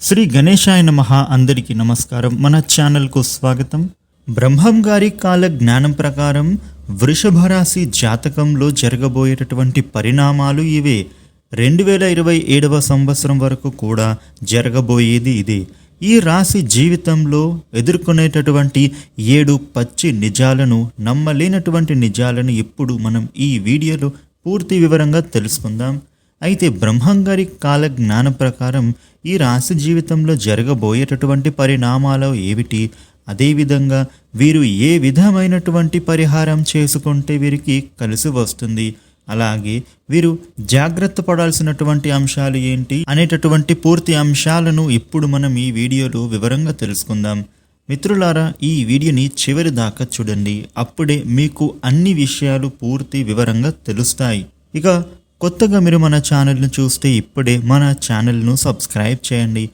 శ్రీ గణేశాయ నమ అందరికీ నమస్కారం. మన ఛానల్కు స్వాగతం. బ్రహ్మం గారి కాల జ్ఞానం ప్రకారం వృషభ రాశి జాతకంలో జరగబోయేటటువంటి పరిణామాలు ఇవే. రెండు వేల ఇరవై ఏడవ సంవత్సరం వరకు కూడా జరగబోయేది ఇదే. ఈ రాశి జీవితంలో ఎదుర్కొనేటటువంటి ఏడు పచ్చి నిజాలను నమ్మలేనటువంటి నిజాలను ఇప్పుడు మనం ఈ వీడియోలో పూర్తి వివరంగా తెలుసుకుందాం. అయితే బ్రహ్మంగారి కాల జ్ఞానం ప్రకారం ఈ రాశి జీవితంలో జరగబోయేటటువంటి పరిణామాలు ఏమిటి? అదేవిధంగా వీరు ఏ విధమైనటువంటి పరిహారం చేసుకుంటే వీరికి కలిసి వస్తుంది? అలాగే వీరు జాగ్రత్త పడాల్సినటువంటి అంశాలు ఏంటి? అనేటటువంటి పూర్తి అంశాలను ఇప్పుడు మనం ఈ వీడియోలో వివరంగా తెలుసుకుందాం. మిత్రులారా ఈ వీడియోని చివరి దాకా చూడండి. అప్పుడే మీకు అన్ని విషయాలు పూర్తి వివరంగా తెలుస్తాయి. ఇక కొత్తగా మీరు మన ఛానల్ను చూస్తే ఇప్పుడే మన ఛానల్ను సబ్స్క్రైబ్ చేయండి.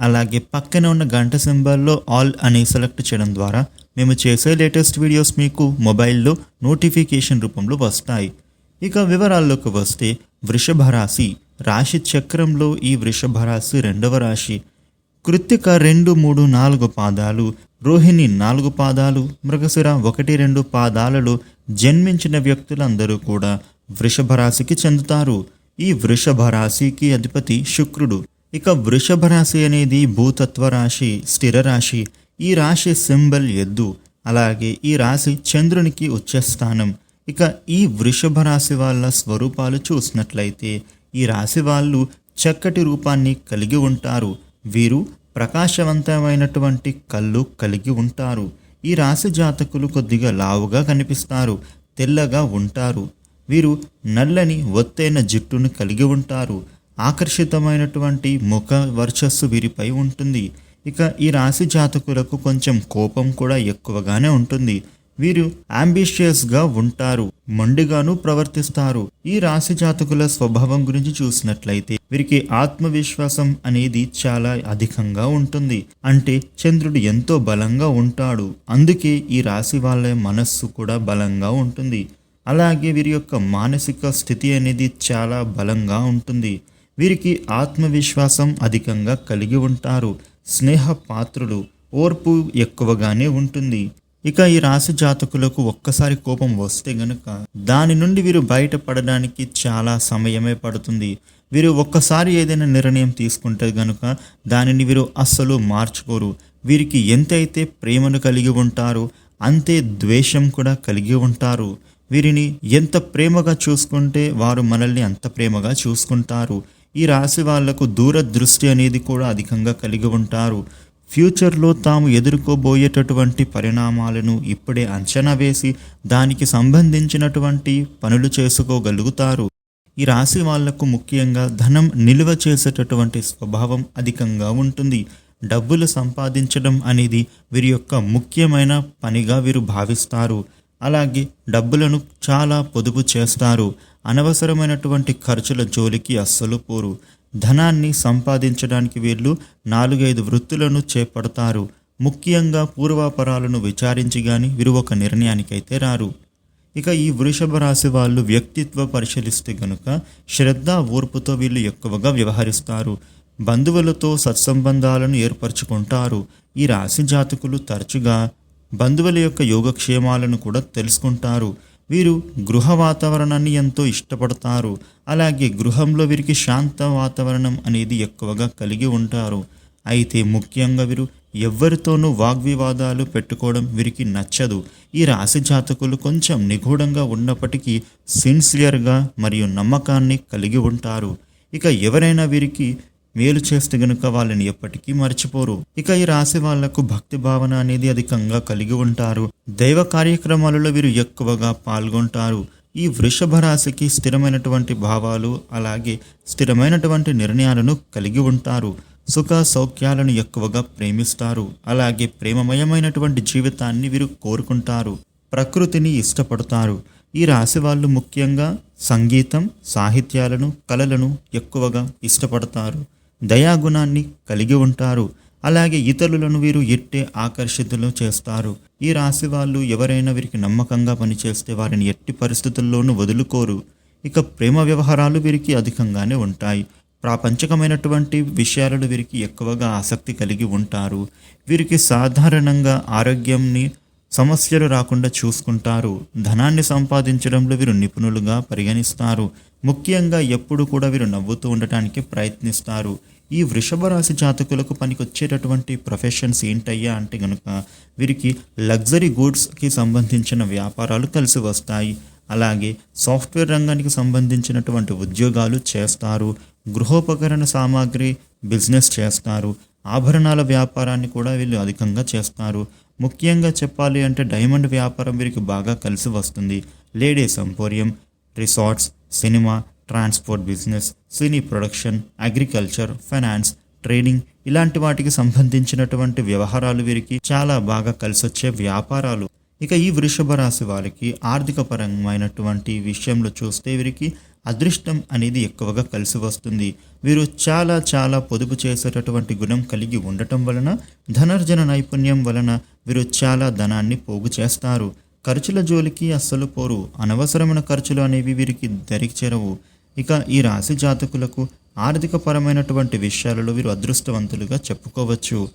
అలాగే పక్కన ఉన్న గంట సింబల్లో ఆల్ అని సెలెక్ట్ చేయడం ద్వారా మేము చేసే లేటెస్ట్ వీడియోస్ మీకు మొబైల్లో నోటిఫికేషన్ రూపంలో వస్తాయి. ఇక వివరాల్లోకి వస్తే వృషభ రాశి. రాశి చక్రంలో ఈ వృషభ రాశి రెండవ రాశి. కృత్తిక రెండు మూడు నాలుగు పాదాలు రోహిణి నాలుగు పాదాలు మృగశిర ఒకటి రెండు పాదాలలో జన్మించిన వ్యక్తులందరూ కూడా వృషభ రాశికి చెందుతారు. ఈ వృషభ రాశికి అధిపతి శుక్రుడు. ఇక వృషభ రాశి అనేది భూతత్వ రాశి స్థిర రాశి. ఈ రాశి సింబల్ ఎద్దు. అలాగే ఈ రాశి చంద్రునికి ఉచ్చస్థానం ఇక ఈ వృషభ రాశి వాళ్ళ స్వరూపాలు చూసినట్లయితే ఈ రాశి వాళ్ళు చక్కటి రూపాన్ని కలిగి ఉంటారు. వీరు ప్రకాశవంతమైనటువంటి కళ్ళు కలిగి ఉంటారు. ఈ రాశి జాతకులు కొద్దిగా లావుగా కనిపిస్తారు. తెల్లగా ఉంటారు. వీరు నల్లని ఒత్తైన జుట్టును కలిగి ఉంటారు. ఆకర్షితమైనటువంటి ముఖ వర్చస్సు వీరిపై ఉంటుంది. ఇక ఈ రాశి జాతకులకు కొంచెం కోపం కూడా ఎక్కువగానే ఉంటుంది. వీరు అంబిషియస్గా ఉంటారు. మొండిగాను ప్రవర్తిస్తారు. ఈ రాశి జాతకుల స్వభావం గురించి చూసినట్లయితే వీరికి ఆత్మవిశ్వాసం అనేది చాలా అధికంగా ఉంటుంది. అంటే చంద్రుడు ఎంతో బలంగా ఉంటాడు. అందుకే ఈ రాశి వాళ్ళ మనస్సు కూడా బలంగా ఉంటుంది. అలాగే వీరి యొక్క మానసిక స్థితి అనేది చాలా బలంగా ఉంటుంది. వీరికి ఆత్మవిశ్వాసం అధికంగా కలిగి ఉంటారు. స్నేహ పాత్రులు ఓర్పు ఎక్కువగానే ఉంటుంది. ఇక ఈ రాశి జాతకులకు ఒక్కసారి కోపం వస్తే గనుక దాని నుండి వీరు బయటపడడానికి చాలా సమయమే పడుతుంది. వీరు ఒక్కసారి ఏదైనా నిర్ణయం తీసుకుంటే గనుక దానిని వీరు అస్సలు మార్చుకోరు. వీరికి ఎంతైతే ప్రేమను కలిగి ఉంటారో అంతే ద్వేషం కూడా కలిగి ఉంటారు. వీరిని ఎంత ప్రేమగా చూసుకుంటే వారు మనల్ని అంత ప్రేమగా చూసుకుంటారు. ఈ రాశి వాళ్ళకు దూరదృష్టి అనేది కూడా అధికంగా కలిగి ఉంటారు. ఫ్యూచర్లో తాము ఎదుర్కోబోయేటటువంటి పరిణామాలను ఇప్పుడే అంచనా వేసి దానికి సంబంధించినటువంటి పనులు చేసుకోగలుగుతారు. ఈ రాశి వాళ్ళకు ముఖ్యంగా ధనం నిల్వ చేసేటటువంటి స్వభావం అధికంగా ఉంటుంది. డబ్బులు సంపాదించడం అనేది వీరి యొక్క ముఖ్యమైన పనిగా వీరు భావిస్తారు. అలాగే డబ్బులను చాలా పొదుపు చేస్తారు. అనవసరమైనటువంటి ఖర్చుల జోలికి అస్సలు పోరు. ధనాన్ని సంపాదించడానికి వీళ్ళు నాలుగైదు వృత్తులను చేపడతారు. ముఖ్యంగా పూర్వాపరాలను విచారించి గాని వీరు ఒక నిర్ణయానికైతే రారు. ఇక ఈ వృషభ రాశి వాళ్ళు వ్యక్తిత్వ పరిశీలిస్తే గనుక శ్రద్ధ ఓర్పుతో వీళ్ళు ఎక్కువగా వ్యవహరిస్తారు. బంధువులతో సత్సంబంధాలను ఏర్పరచుకుంటారు. ఈ రాశి జాతకులు తరచుగా బంధువుల యొక్క యోగక్షేమాలను కూడా తెలుసుకుంటారు. వీరు గృహ వాతావరణాన్ని ఎంతో ఇష్టపడతారు. అలాగే గృహంలో వీరికి శాంత వాతావరణం అనేది ఎక్కువగా కలిగి ఉంటారు. అయితే ముఖ్యంగా వీరు ఎవ్వరితోనూ వాగ్వివాదాలు పెట్టుకోవడం వీరికి నచ్చదు. ఈ రాశి జాతకులు కొంచెం నిగూఢంగా ఉన్నప్పటికీ సిన్సియర్గా మరియు నమ్మకాన్ని కలిగి ఉంటారు. ఇక ఎవరైనా వీరికి మేలు చేస్తే గనుక వాళ్ళని ఎప్పటికీ మర్చిపోరు. ఇక ఈ రాశి వాళ్ళకు భక్తి భావన అనేది అధికంగా కలిగి ఉంటారు. దైవ కార్యక్రమాలలో వీరు ఎక్కువగా పాల్గొంటారు. ఈ వృషభ రాశికి స్థిరమైనటువంటి భావాలు అలాగే స్థిరమైనటువంటి నిర్ణయాలను కలిగి ఉంటారు. సుఖ సౌఖ్యాలను ఎక్కువగా ప్రేమిస్తారు. అలాగే ప్రేమమయమైనటువంటి జీవితాన్ని వీరు కోరుకుంటారు. ప్రకృతిని ఇష్టపడతారు. ఈ రాశి వాళ్ళు ముఖ్యంగా సంగీతం సాహిత్యాలను కళలను ఎక్కువగా ఇష్టపడతారు. దయాగుణాన్ని కలిగి ఉంటారు. అలాగే ఇతరులను వీరు ఎట్టే ఆకర్షితులు చేస్తారు. ఈ రాశి వాళ్ళు ఎవరైనా వీరికి నమ్మకంగా పనిచేస్తే వారిని ఎట్టి పరిస్థితుల్లోనూ వదులుకోరు. ఇక ప్రేమ వ్యవహారాలు వీరికి అధికంగానే ఉంటాయి. ప్రాపంచకమైనటువంటి విషయాలలో వీరికి ఎక్కువగా ఆసక్తి కలిగి ఉంటారు. వీరికి సాధారణంగా ఆరోగ్యంని సమస్యలు రాకుండా చూసుకుంటారు. ధనాన్ని సంపాదించడంలో వీరు నిపుణులుగా పరిగణిస్తారు. ముఖ్యంగా ఎప్పుడు కూడా వీరు నవ్వుతూ ఉండటానికి ప్రయత్నిస్తారు. ఈ వృషభ రాశి జాతకులకు పనికొచ్చేటటువంటి ప్రొఫెషన్స్ ఏంటయ్యా అంటే గనుక వీరికి లగ్జరీ గూడ్స్కి సంబంధించిన వ్యాపారాలు కలిసి వస్తాయి. అలాగే సాఫ్ట్వేర్ రంగానికి సంబంధించినటువంటి ఉద్యోగాలు చేస్తారు. గృహోపకరణ సామాగ్రి బిజినెస్ చేస్తారు. ఆభరణాల వ్యాపారాన్ని కూడా వీళ్ళు అధికంగా చేస్తారు. ముఖ్యంగా చెప్పాలి అంటే డైమండ్ వ్యాపారం వీరికి బాగా కలిసి వస్తుంది. Ladies emporium resorts cinema transport business cine production agriculture finance trading ఇలాంటి వాటికి సంబంధించినటువంటి వ్యవహారాలు వీరికి చాలా బాగా కలిసొచ్చే వ్యాపారాలు. ఇక ఈ వృషభ రాశి వారికి ఆర్థిక పరమైనటువంటి విషయంలో చూస్తే వీరికి అదృష్టం అనేది ఎక్కువగా కలిసి వస్తుంది. వీరు చాలా చాలా పొదుపు చేసేటటువంటి గుణం కలిగి ఉండటం వలన ధనర్జన నైపుణ్యం వలన వీరు చాలా ధనాన్ని పోగు చేస్తారు. ఖర్చుల జోలికి అస్సలు పోరు. అనవసరమైన ఖర్చులు అనేవి వీరికి దరికి చేరవు. ఇక ఈ రాశి జాతకులకు ఆర్థిక పరమైనటువంటి విషయాలలో వీరు అదృష్టవంతులుగా చెప్పుకోవచ్చు.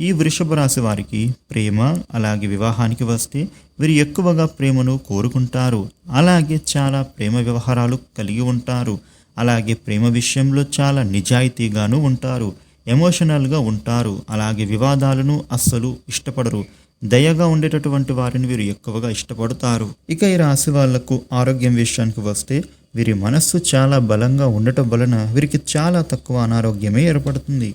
ఈ వృషభ రాశి వారికి ప్రేమ అలాగే వివాహానికి వస్తే వీరు ఎక్కువగా ప్రేమను కోరుకుంటారు. అలాగే చాలా ప్రేమ వ్యవహారాలు కలిగి ఉంటారు. అలాగే ప్రేమ విషయంలో చాలా నిజాయితీగాను ఉంటారు. ఎమోషనల్గా ఉంటారు. అలాగే వివాదాలను అస్సలు ఇష్టపడరు. దయగా ఉండేటటువంటి వారిని వీరు ఎక్కువగా ఇష్టపడతారు. ఇక ఈ రాశి వాళ్ళకు ఆరోగ్యం విషయానికి వస్తే వీరి మనస్సు చాలా బలంగా ఉండటం వలన వీరికి చాలా తక్కువ అనారోగ్యమే ఏర్పడుతుంది.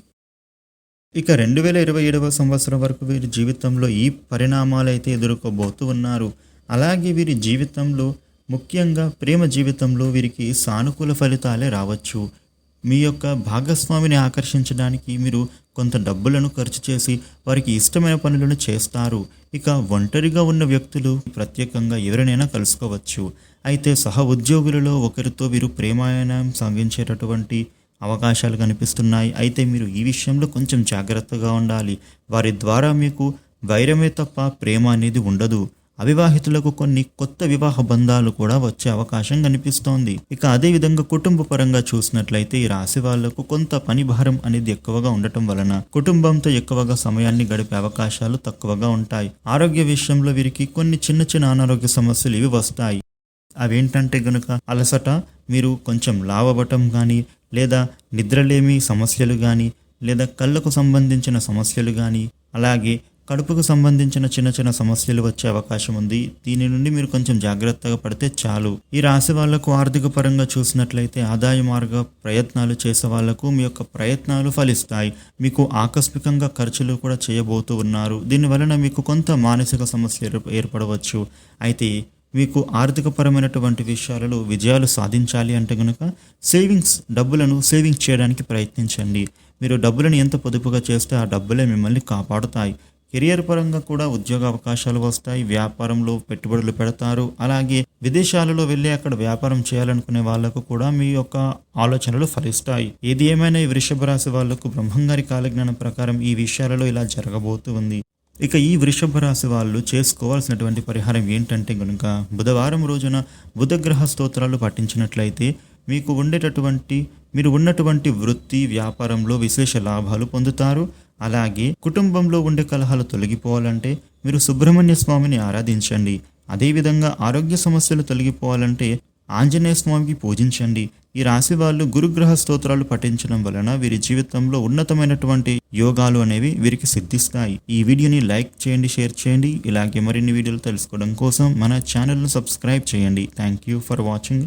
ఇక రెండు వేల ఇరవై ఏడవ సంవత్సరం వరకు వీరి జీవితంలో ఈ పరిణామాలు అయితే ఎదుర్కోబోతూ ఉన్నారు. అలాగే వీరి జీవితంలో ముఖ్యంగా ప్రేమ జీవితంలో వీరికి సానుకూల ఫలితాలే రావచ్చు. మీ యొక్క భాగస్వామిని ఆకర్షించడానికి మీరు కొంత డబ్బులను ఖర్చు చేసి వారికి ఇష్టమైన పనులను చేస్తారు. ఇక ఒంటరిగా ఉన్న వ్యక్తులు ప్రత్యేకంగా ఎవరినైనా కలుసుకోవచ్చు. అయితే సహ ఉద్యోగులలో ఒకరితో వీరు ప్రేమాయణం సాగించేటటువంటి అవకాశాలు కనిపిస్తున్నాయి. అయితే మీరు ఈ విషయంలో కొంచెం జాగ్రత్తగా ఉండాలి. వారి ద్వారా మీకు వైరమే తప్ప ప్రేమ అనేది ఉండదు. అవివాహితులకు కొన్ని కొత్త వివాహ బంధాలు కూడా వచ్చే అవకాశం కనిపిస్తోంది. ఇక అదే విధంగా కుటుంబ పరంగా చూసినట్లయితే ఈ రాశి వాళ్ళకు కొంత పని భారం అనేది ఎక్కువగా ఉండటం వలన కుటుంబంతో ఎక్కువగా సమయాన్ని గడిపే అవకాశాలు తక్కువగా ఉంటాయి. ఆరోగ్య విషయంలో వీరికి కొన్ని చిన్న చిన్న అనారోగ్య సమస్యలు ఇవి వస్తాయి. అవేంటంటే గనుక అలసట మీరు కొంచెం లావబటం కానీ లేదా నిద్రలేమి సమస్యలు కానీ లేదా కళ్ళకు సంబంధించిన సమస్యలు కానీ అలాగే కడుపుకు సంబంధించిన చిన్న చిన్న సమస్యలు వచ్చే అవకాశం ఉంది. దీని నుండి మీరు కొంచెం జాగ్రత్తగా పడితే చాలు. ఈ రాశి వాళ్ళకు ఆర్థిక పరంగా చూసినట్లయితే ఆదాయ మార్గ ప్రయత్నాలు చేసే వాళ్ళకు మీ యొక్క ప్రయత్నాలు ఫలిస్తాయి. మీకు ఆకస్మికంగా ఖర్చులు కూడా చేయబోతూ ఉన్నారు. దీని వలన మీకు కొంత మానసిక సమస్య ఏర్ప- ఏర్పడవచ్చు. అయితే మీకు ఆర్థికపరమైనటువంటి విషయాలలో విజయాలు సాధించాలి అంటే కనుక సేవింగ్స్ డబ్బులను సేవింగ్ చేయడానికి ప్రయత్నించండి. మీరు డబ్బులను ఎంత పొదుపుగా చేస్తే ఆ డబ్బులే మిమ్మల్ని కాపాడుతాయి. కెరియర్ పరంగా కూడా ఉద్యోగ అవకాశాలు వస్తాయి వ్యాపారంలో పెట్టుబడులు పెడతారు. అలాగే విదేశాలలో వెళ్ళి అక్కడ వ్యాపారం చేయాలనుకునే వాళ్ళకు కూడా మీ యొక్క ఆలోచనలు ఫలిస్తాయి. ఏది ఏమైనా ఈ వృషభ రాశి వాళ్ళకు బ్రహ్మంగారి కాలజ్ఞానం ప్రకారం ఈ విషయాలలో ఇలా జరగబోతూ ఉంది. ఇక ఈ వృషభ రాశి వాళ్ళు చేసుకోవాల్సినటువంటి పరిహారం ఏంటంటే కనుక బుధవారం రోజున బుధగ్రహ స్తోత్రాలు పఠించినట్లయితే మీకు ఉండేటటువంటి మీరు ఉన్నటువంటి వృత్తి వ్యాపారంలో విశేష లాభాలు పొందుతారు. అలాగే కుటుంబంలో ఉండే కలహాలు తొలగిపోవాలంటే మీరు సుబ్రహ్మణ్య స్వామిని ఆరాధించండి. అదేవిధంగా ఆరోగ్య సమస్యలు తొలగిపోవాలంటే ఆంజనేయ స్వామికి పూజించండి. ఈ రాశి వాళ్ళు గురుగ్రహ స్తోత్రాలు పఠించడం వలన వీరి జీవితంలో ఉన్నతమైనటువంటి యోగాలు అనేవి వీరికి సిద్ధిస్తాయి. ఈ వీడియోని లైక్ చేయండి షేర్ చేయండి. ఇలాగే మరిన్ని వీడియోలు తెలుసుకోవడం కోసం మన ఛానల్ను సబ్స్క్రైబ్ చేయండి. Thank you for watching.